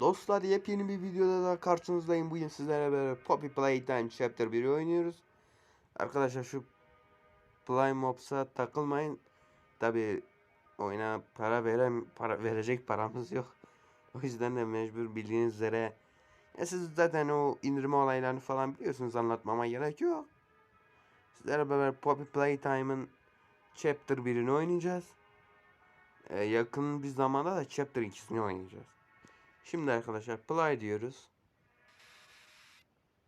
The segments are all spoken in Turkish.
Dostlar yepyeni bir videoda da karşınızdayım. Bugün sizlerle beraber Poppy Playtime Chapter 1'i oynuyoruz. Arkadaşlar şu Play Mobs'a takılmayın. Tabi oyuna para verem para verecek paramız yok. O yüzden de mecbur bildiğiniz üzere ya siz zaten o indirme olaylarını falan biliyorsunuz anlatmama gerek yok. Sizlerle beraber Poppy Playtime'ın Chapter 1'ini oynayacağız. Ee, yakın bir zamanda da Chapter 2'sini oynayacağız. Şimdi arkadaşlar play diyoruz.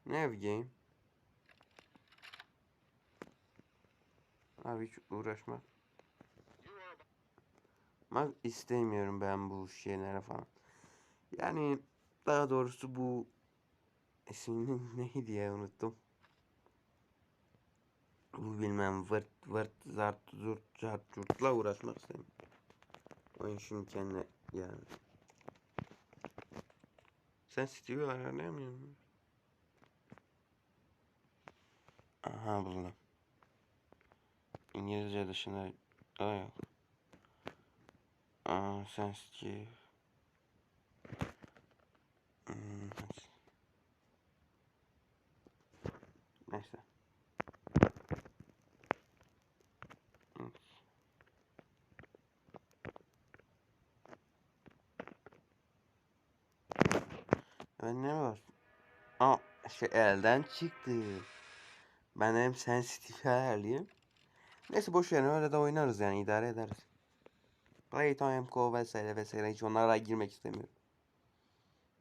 Nav game. Abi hiç uğraşmak. Bak istemiyorum ben bu şeylere falan. Yani daha doğrusu bu ismini neydi ya unuttum. Bu bilmem vırt vırt zart zurt zart zurtla uğraşmak istemiyorum. Oyun şimdi kendine yani. Sen Steve'i ayarlayamıyor musun? Aha buldum. İngilizce dışında daha yok. Aa sen Steve. Hmm. Neyse. Ben ne var? Aa şey elden çıktı. Ben hem sensitif ayarlayayım. Neyse boş ver öyle de oynarız yani idare ederiz. Playtime Co vesaire vesaire hiç onlara girmek istemiyorum.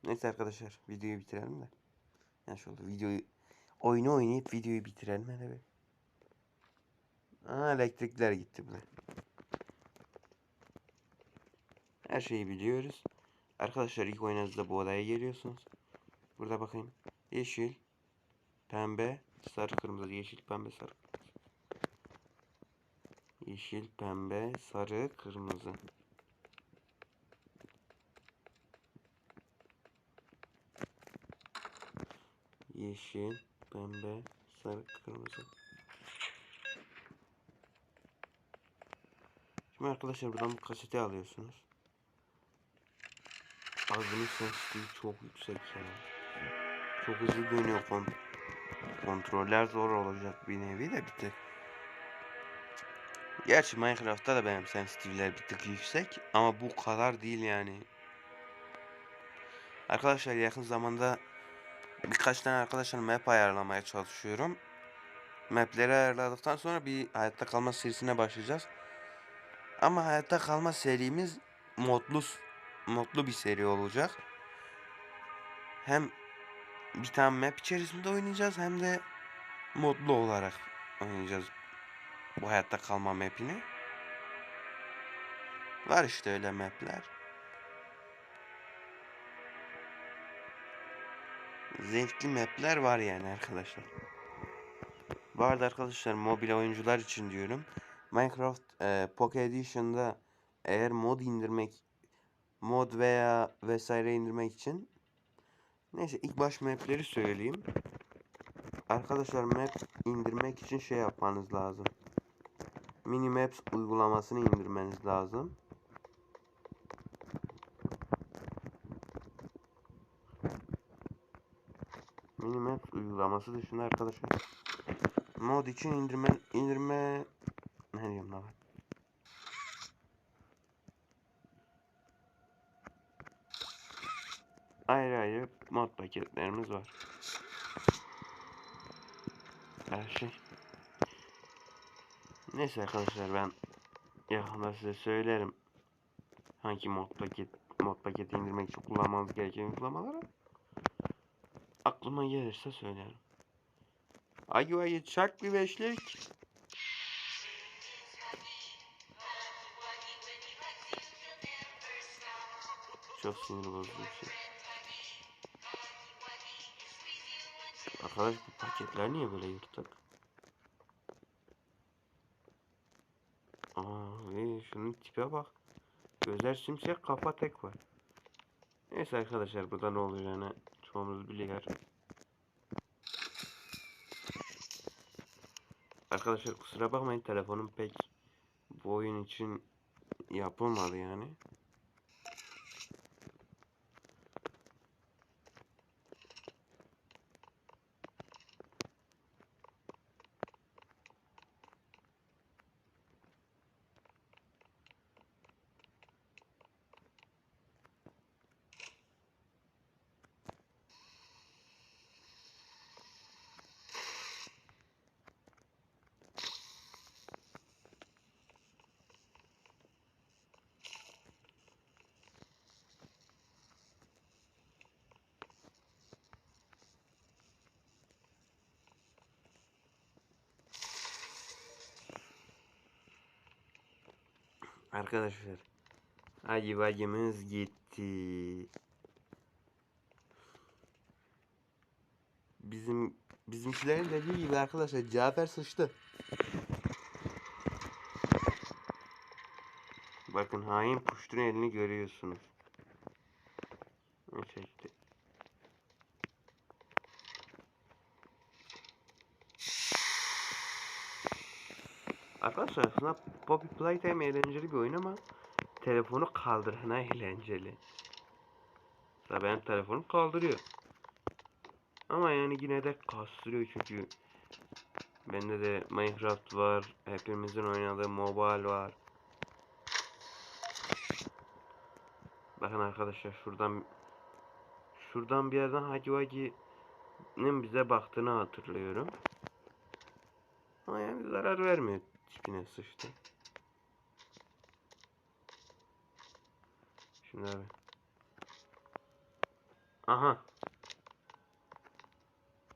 Neyse arkadaşlar videoyu bitirelim de. Yani şöyle videoyu oyunu oynayıp videoyu bitirelim hele bir. Aa elektrikler gitti bile. Her şeyi biliyoruz. Arkadaşlar ilk oyununuzda bu odaya geliyorsunuz. Burada bakayım. Yeşil, pembe, sarı, kırmızı. Yeşil, pembe, sarı. Yeşil, pembe, sarı, kırmızı. Yeşil, pembe, sarı, kırmızı. Şimdi arkadaşlar buradan bu kaseti alıyorsunuz. Abi bunun çok yüksek ya. Çok hızlı dönüyor kon kontroller zor olacak bir nevi de bir tık. Gerçi Minecraft'ta da benim sensitivler bir tık yüksek ama bu kadar değil yani. Arkadaşlar yakın zamanda birkaç tane arkadaşlar map ayarlamaya çalışıyorum. Mapleri ayarladıktan sonra bir hayatta kalma serisine başlayacağız. Ama hayatta kalma serimiz modlu modlu bir seri olacak. Hem bir tane map içerisinde oynayacağız hem de modlu olarak oynayacağız bu hayatta kalma mapini. Var işte öyle mapler. Zevkli mapler var yani arkadaşlar. Bu arada arkadaşlar mobil oyuncular için diyorum. Minecraft e, Pocket Edition'da eğer mod indirmek mod veya vesaire indirmek için neyse ilk baş mapleri söyleyeyim. Arkadaşlar map indirmek için şey yapmanız lazım. Minimaps uygulamasını indirmeniz lazım. Minimaps uygulaması dışında arkadaşlar mod için indirme indirme ne diyeyim lan ayrı ayrı mod paketlerimiz var. Her şey. Neyse arkadaşlar ben yakında size söylerim. Hangi mod paket mod paketi indirmek için kullanmanız gereken uygulamaları. Aklıma gelirse söylerim. Ayı ayı çak bir beşlik. Çok sinir bozucu bir şey. Arkadaş bu paketler niye böyle yırtık? Ee, şunun tipe bak. Gözler simsiyah kafa tek var. Neyse arkadaşlar burada ne olacağını çoğumuz biliyor. Arkadaşlar kusura bakmayın telefonum pek bu oyun için yapılmadı yani. Arkadaşlar. Hacı bacımız gitti. Bizim bizimkilerin dediği gibi arkadaşlar Cafer sıçtı. Bakın hain puştun elini görüyorsunuz. Ne çekti? Arkadaşlar aslında Poppy Playtime eğlenceli bir oyun ama telefonu kaldırana eğlenceli. Mesela benim telefonum kaldırıyor. Ama yani yine de kastırıyor çünkü bende de Minecraft var, hepimizin oynadığı mobile var. Bakın arkadaşlar şuradan şuradan bir yerden Hacı Vagi'nin bize baktığını hatırlıyorum. Ama yani zarar vermiyor tipine sıçtı. Şimdi abi. Aha.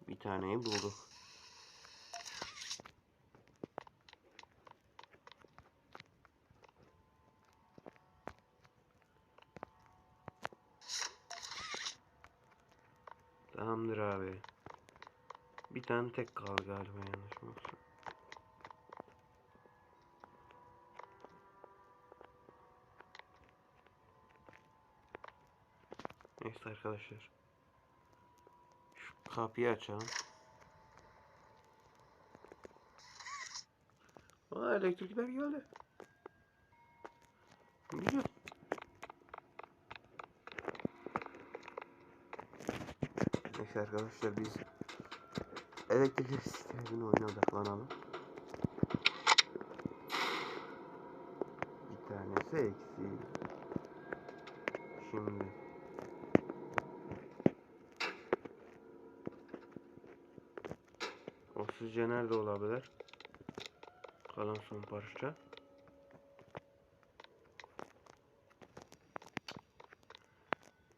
Bir taneyi bulduk. Tamamdır abi. Bir tane tek kaldı galiba yanlış mı yoksa? Neyse arkadaşlar. Şu kapıyı açalım. Aa elektrikler geldi. Güzel. Neyse arkadaşlar biz elektrik sisteminin oyuna odaklanalım. Bir tanesi eksik. Şimdi o sizce nerede olabilir? Kalan son parça.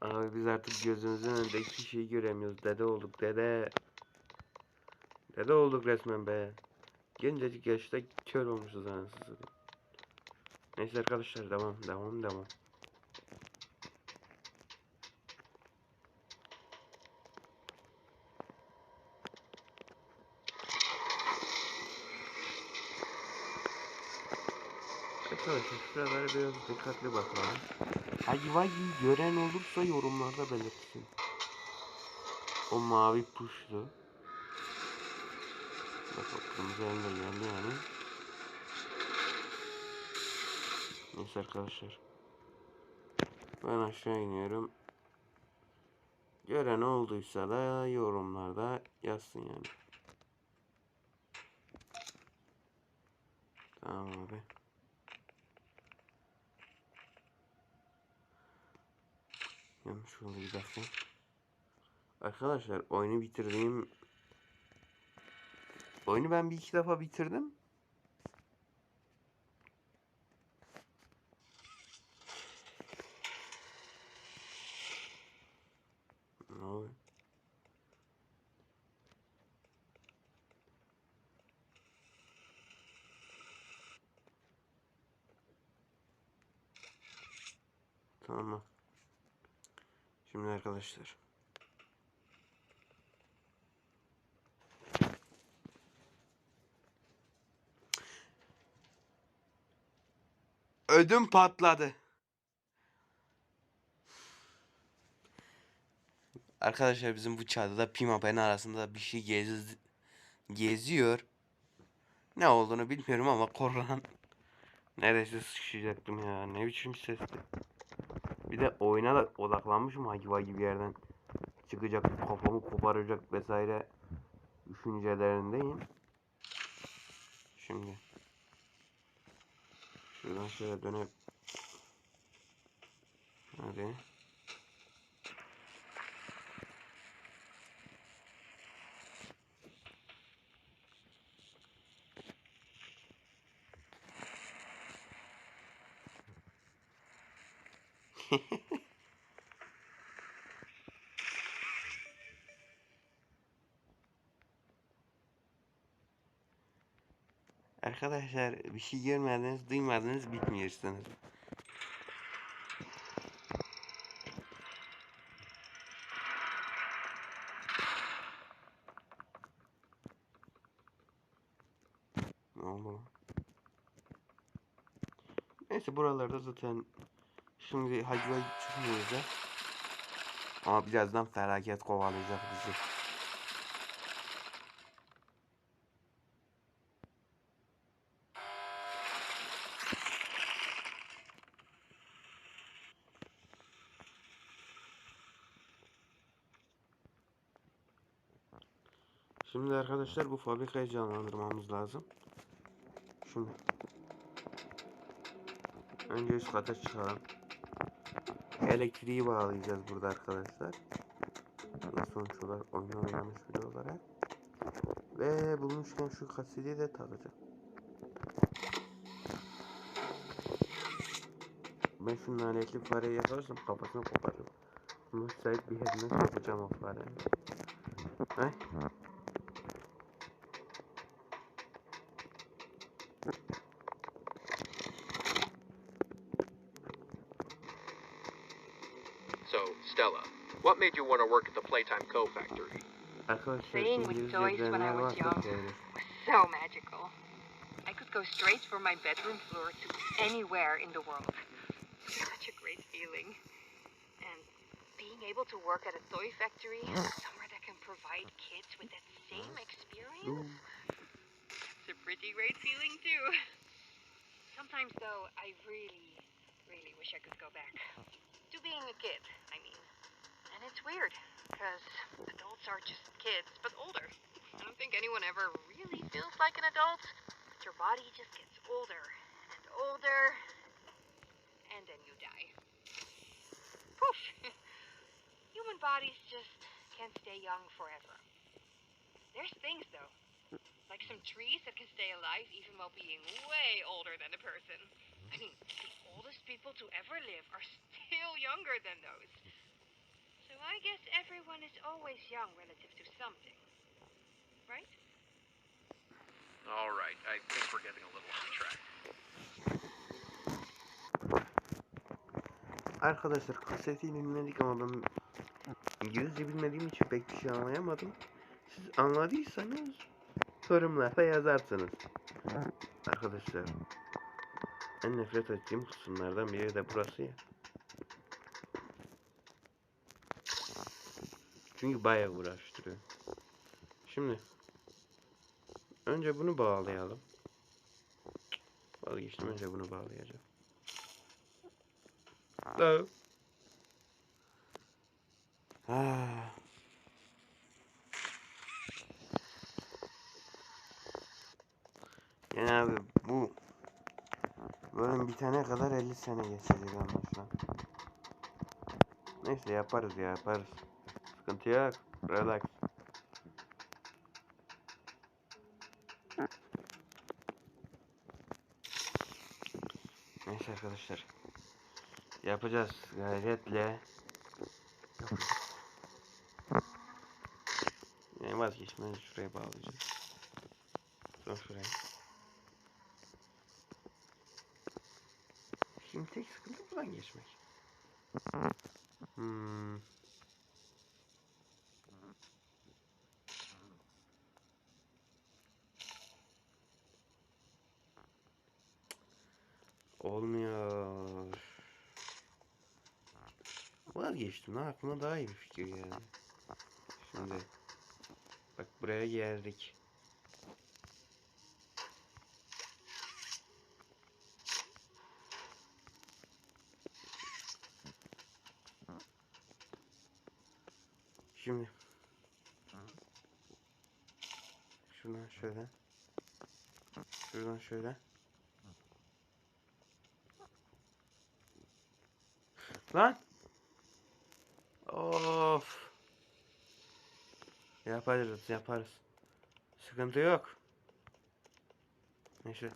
Abi biz artık gözümüzün önünde hiçbir şey göremiyoruz. Dede olduk dede. Dede olduk resmen be. Gencecik yaşta kör olmuşuz anasını. Neyse arkadaşlar devam devam devam. Arkadaşlar şuralara biraz dikkatli bakalım. Hayvayı gören olursa yorumlarda belirtsin. O mavi puştu. Bak kırmızı engel geldi yani. Neyse arkadaşlar. Ben aşağı iniyorum. Gören olduysa da yorumlarda yazsın yani. Tamam abi. Yanlış oldu bir dakika. Arkadaşlar oyunu bitirdiğim Oyunu ben bir iki defa bitirdim. Tamam. Şimdi arkadaşlar. Ödüm patladı. Arkadaşlar bizim bu çadırda Pima Ben arasında bir şey gez geziyor. Ne olduğunu bilmiyorum ama korlan. Neredeyse sıçrayacaktım ya. Ne biçim sesti. Bir de oyuna da odaklanmışım Hagiva gibi yerden. Çıkacak, kafamı koparacak vesaire düşüncelerindeyim. Şimdi şuradan şöyle dönüp Hadi. Arkadaşlar bir şey görmediniz, duymadınız, bitmiyorsunuz. Ne oldu? Neyse buralarda zaten şimdi hacıva çıkmıyoruz da. Ama birazdan felaket kovalayacak bizi. Şimdi arkadaşlar bu fabrikayı canlandırmamız lazım. Şimdi önce üst kata çıkalım. Elektriği bağlayacağız burada arkadaşlar. Sonuç olarak oyunu oynamış biri olarak. Ve bulmuşken şu kaseti de takacağım. Ben şu lanetli fareyi yakarsam kafasını koparırım. Müsait bir yerine sokacağım o fareyi. Ay. Playtime Co. factory? Arkadaşlar Playing with İngilizce toys when I was varsa young. was so magical. I could go straight from my bedroom floor to anywhere in the world. Such a great feeling. And being able to work at a toy factory, somewhere that can provide kids with that same experience, it's a pretty great feeling too. Sometimes though, I really, really wish I could go back. To being a kid, I mean. And it's weird, because adults are just kids, but older. I don't think anyone ever really feels like an adult. But your body just gets older and older, and then you die. Poof! Human bodies just can't stay young forever. There's things, though, like some trees that can stay alive even while being way older than a person. I mean, the oldest people to ever live are still younger than those. I guess everyone is always young relative to something. Right? All right, I think we're getting a little off track. Arkadaşlar kaseti dinledik ama ben İngilizce bilmediğim için pek bir şey anlayamadım. Siz anladıysanız yorumlarda yazarsınız. Arkadaşlar en nefret ettiğim kısımlardan biri de burası ya. Çünkü bayağı uğraştırıyor. Şimdi önce bunu bağlayalım. Vazgeçtim önce bunu bağlayacağım. Hello. Yani abi bu bölüm bitene kadar 50 sene geçecek anlaşılan. Neyse yaparız ya yaparız. Sıkıntı yok. Relax. Neyse arkadaşlar. Yapacağız gayretle. Yani vazgeçmeden şuraya bağlayacağız. Sonra şuraya. Şimdi tek sıkıntı buradan geçmek. Hmm. Vazgeçtim. lan aklıma daha iyi bir fikir geldi. Şimdi bak buraya geldik. Şimdi şuradan şöyle şuradan şöyle Lan Of. Yaparız yaparız. Sıkıntı yok. Neyse.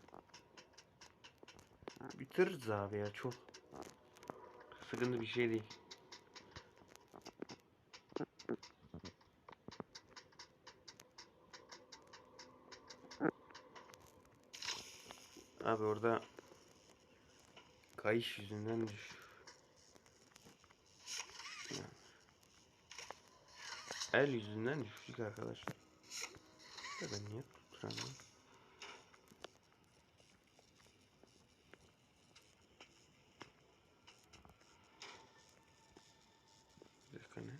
Bitiririz abi ya çok Sıkıntı bir şey değil. Abi orada kayış yüzünden düş. El yüzünden düştük arkadaşlar. Da ben niye tutturamıyorum? Ne?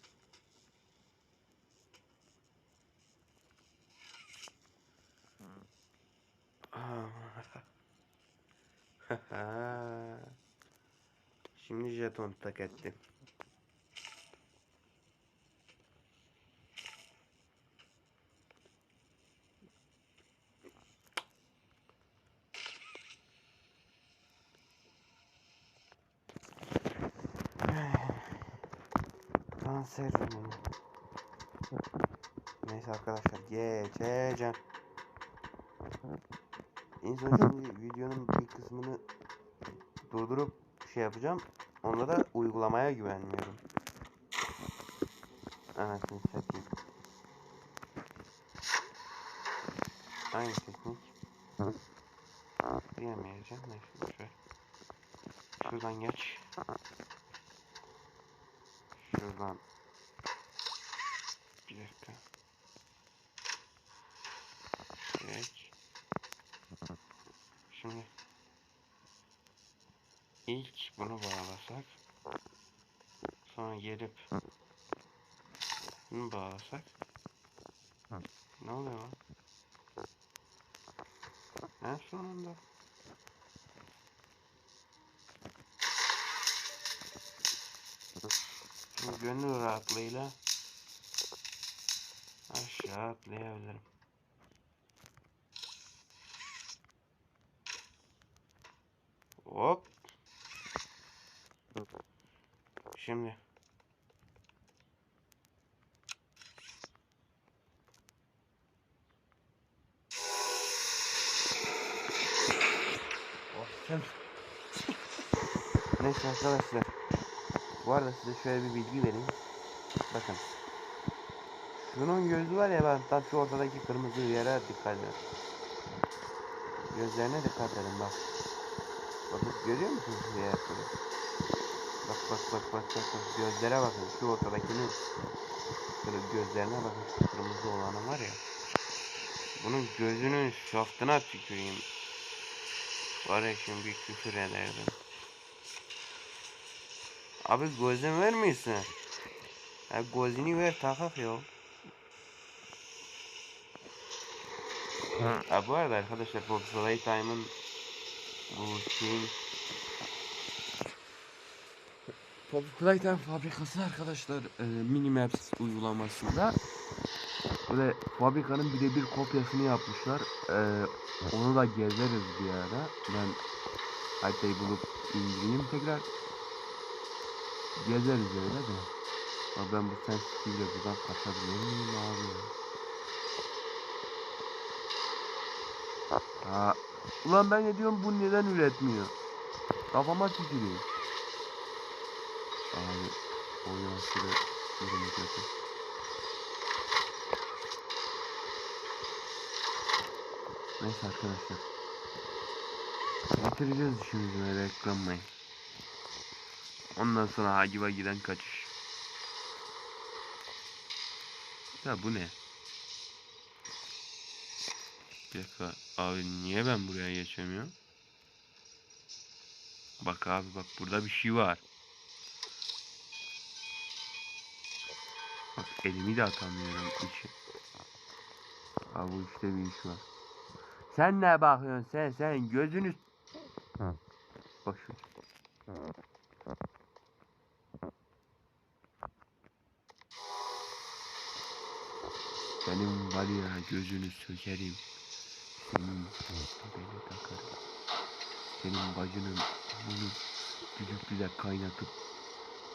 Şimdi jeton tak ettim. Geçeceğim. En son şimdi videonun bir kısmını durdurup şey yapacağım. Onda da uygulamaya güvenmiyorum. Anasını satayım. Aynı teknik. Diyemeyeceğim. Neyse boşver. Şuradan geç. Şuradan. Bir dakika. Geç. Şimdi ilk bunu bağlasak sonra gelip bunu bağlasak ne oluyor lan? En sonunda Şimdi gönül rahatlığıyla aşağı atlayabilirim. Hop. Şimdi. Oh, sen- Neyse arkadaşlar. Bu arada size şöyle bir bilgi vereyim. Bakın. Şunun gözü var ya ben tam şu ortadaki kırmızı yere dikkat edin. Gözlerine dikkat edin bak. Bakın görüyor musunuz şu yer? Bak bak bak bak bak bak gözlere bakın şu ortadakinin şöyle gözlerine bakın şu kırmızı olanı var ya. Bunun gözünün şaftına tüküreyim. Var ya şimdi küfür ederdim. Abi gözün vermiyorsun. Ha gözünü ver takak ya. Ha bu arada arkadaşlar Bob Time'ın bu şeyin Pop Playtime fabrikası arkadaşlar e, Minimaps uygulamasında böyle fabrikanın birebir kopyasını yapmışlar. E, onu da gezeriz bir ara. Ben haritayı bulup indireyim tekrar. Gezeriz öyle de. Ama ben bu sensitiyle buradan kaçabilir miyim abi? Ha, ulan ben ne diyorum bu neden üretmiyor? Kafama tükürüyor. Abi oyun aşırı durumu kötü. Neyse arkadaşlar. Bitireceğiz işimizi merak etmeyin. Ondan sonra Hagiva giden kaçış. Ya bu ne? Bir dakika. Abi niye ben buraya geçemiyorum? Bak abi bak burada bir şey var. Bak elimi de atamıyorum içi. Abi bu işte bir iş var. Sen ne bakıyorsun sen sen gözünü... Bak şu. Benim var ya gözünü sökerim. Senin beni takarım. Senin bacının bunu güzel güzel kaynatıp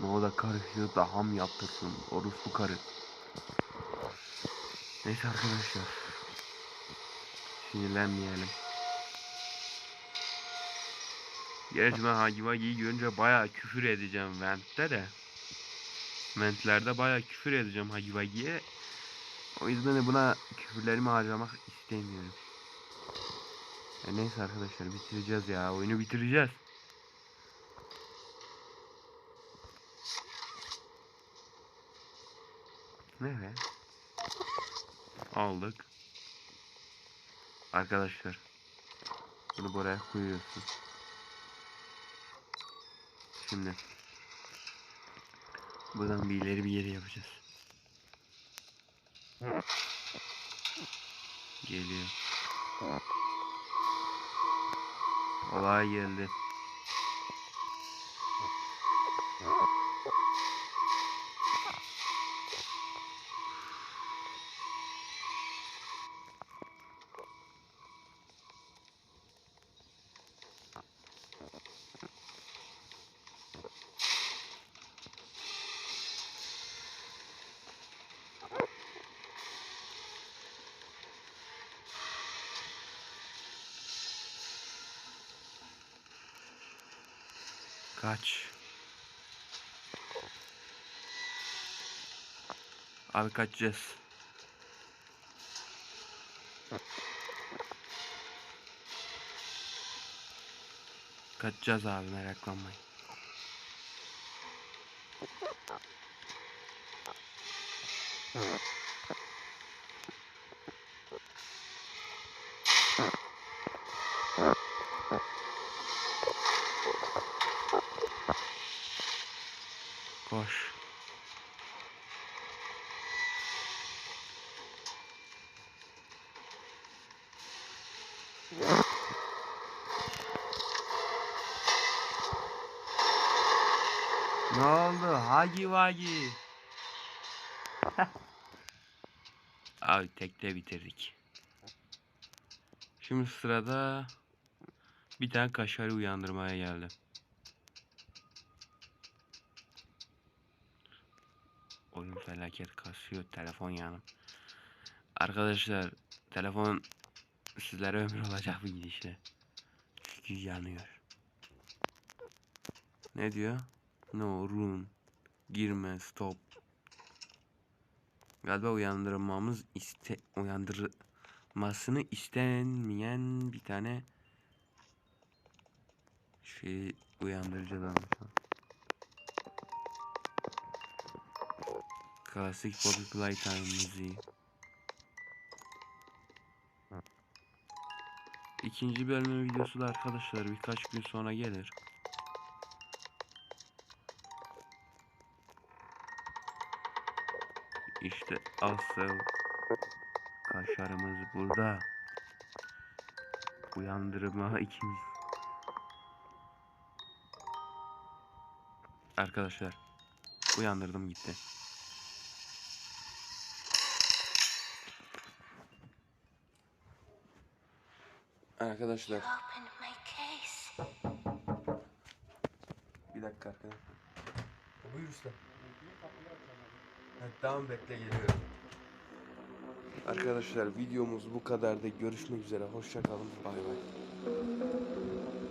ne da karıştırıp da ham yaptırsın. Orospu karı. Neyse arkadaşlar. Sinirlenmeyelim. Gerçi ben Hagi Vagi'yi görünce bayağı küfür edeceğim Vent'te de. Vent'lerde bayağı küfür edeceğim Hagi. O yüzden de buna küfürlerimi harcamak istemiyorum. Ya neyse arkadaşlar bitireceğiz ya. Oyunu bitireceğiz. Evet. Aldık. Arkadaşlar. Bunu buraya koyuyorsun. Şimdi. Buradan bir ileri bir geri yapacağız. Geliyor. Olay geldi. Abi kaçacağız. Kaçacağız abi meraklanmayın. Koş. Ne Hagi vagi. Abi tekte bitirdik. Şimdi sırada bir tane kaşarı uyandırmaya geldim. Oyun felaket kasıyor. Telefon yanım. Arkadaşlar telefon sizlere ömür olacak bir gidişle. Çünkü yanıyor. Ne diyor? No room. Girme stop. Galiba uyandırmamız iste uyandırmasını istenmeyen bir tane şey an. Klasik Bobby Playtime müziği. İkinci bölümün videosu da arkadaşlar birkaç gün sonra gelir. İşte asıl kaşarımız burada. Uyandırma ikimiz. Arkadaşlar uyandırdım gitti. Arkadaşlar bir dakika arkadaşlar. Buyur usta. Tamam bekle geliyorum. Arkadaşlar videomuz bu kadar da görüşmek üzere. Hoşça kalın. Bay bay.